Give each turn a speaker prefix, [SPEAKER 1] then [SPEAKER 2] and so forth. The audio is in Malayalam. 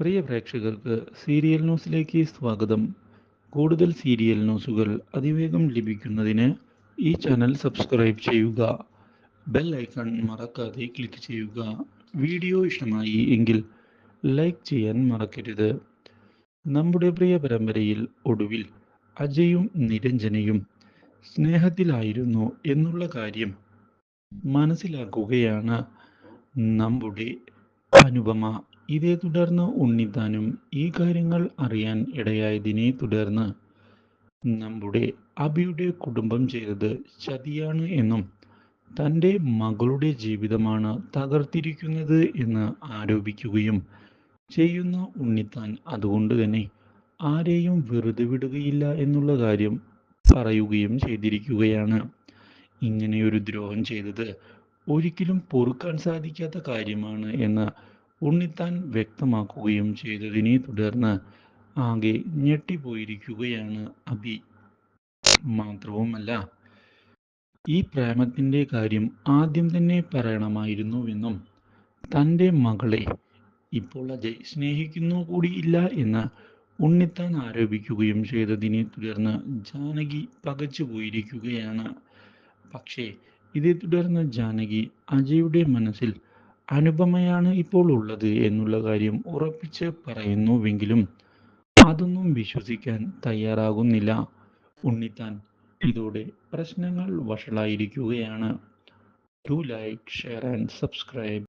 [SPEAKER 1] പ്രിയ പ്രേക്ഷകർക്ക് സീരിയൽ ന്യൂസിലേക്ക് സ്വാഗതം. കൂടുതൽ സീരിയൽ ന്യൂസുകൾ അതിവേഗം ലഭിക്കുന്നതിന് ഈ ചാനൽ സബ്സ്ക്രൈബ് ചെയ്യുക. ബെൽ ഐക്കൺ മറക്കാതെ ക്ലിക്ക് ചെയ്യുക. വീഡിയോ ഇഷ്ടമായി എങ്കിൽ ലൈക്ക് ചെയ്യാൻ മറക്കരുത്. നമ്മുടെ പ്രിയ പരമ്പരയിൽ ഒടുവിൽ അജയും നിരഞ്ജനയും സ്നേഹത്തിലായിരുന്നു എന്നുള്ള കാര്യം മനസ്സിലാക്കുകയാണ് നമ്മുടെ അനുപമ ഇതേ തുടർന്ന് ഉണ്ണിത്താനും ഈ കാര്യങ്ങൾ അറിയാൻ ഇടയായതിനെ തുടർന്ന് നമ്മുടെ അബിയുടെ കുടുംബം ചെയ്തത് ചതിയാണ് എന്നും തന്റെ മകളുടെ ജീവിതമാണ് തകർത്തിരിക്കുന്നത് എന്ന് ആരോപിക്കുകയും ചെയ്യുന്ന ഉണ്ണിത്താൻ അതുകൊണ്ട് തന്നെ ആരെയും വെറുതെ വിടുകയില്ല എന്നുള്ള കാര്യം പറയുകയും ചെയ്തിരിക്കുകയാണ്. ഇങ്ങനെയൊരു ദ്രോഹം ചെയ്തത് ഒരിക്കലും പൊറുക്കാൻ സാധിക്കാത്ത കാര്യമാണ് എന്ന് ഉണ്ണിത്താൻ വ്യക്തമാക്കുകയും ചെയ്തതിനെ തുടർന്ന് ആകെ ഞെട്ടിപ്പോയിരിക്കുകയാണ് അബി മാത്രവുമല്ല ഈ പ്രേമത്തിന്റെ കാര്യം ആദ്യം തന്നെ പറയണമായിരുന്നുവെന്നും തന്റെ മകളെ ഇപ്പോൾ അജയ് സ്നേഹിക്കുന്നു കൂടിയില്ല എന്ന് ഉണ്ണിത്താൻ ആരോപിക്കുകയും ചെയ്തതിനെ തുടർന്ന് ജാനകി പകച്ചു പോയിരിക്കുകയാണ് പക്ഷേ ഇതേ തുടർന്ന് ജാനകി അജയുടെ മനസ്സിൽ അനുപമയാണ് ഇപ്പോൾ ഉള്ളത് എന്നുള്ള കാര്യം ഉറപ്പിച്ച് പറയുന്നുവെങ്കിലും അതൊന്നും വിശ്വസിക്കാൻ തയ്യാറാകുന്നില്ല. ഉണ്ണിത്താൻ ഇതോടെ പ്രശ്നങ്ങൾ വഷളായിരിക്കുകയാണ്. To like share and subscribe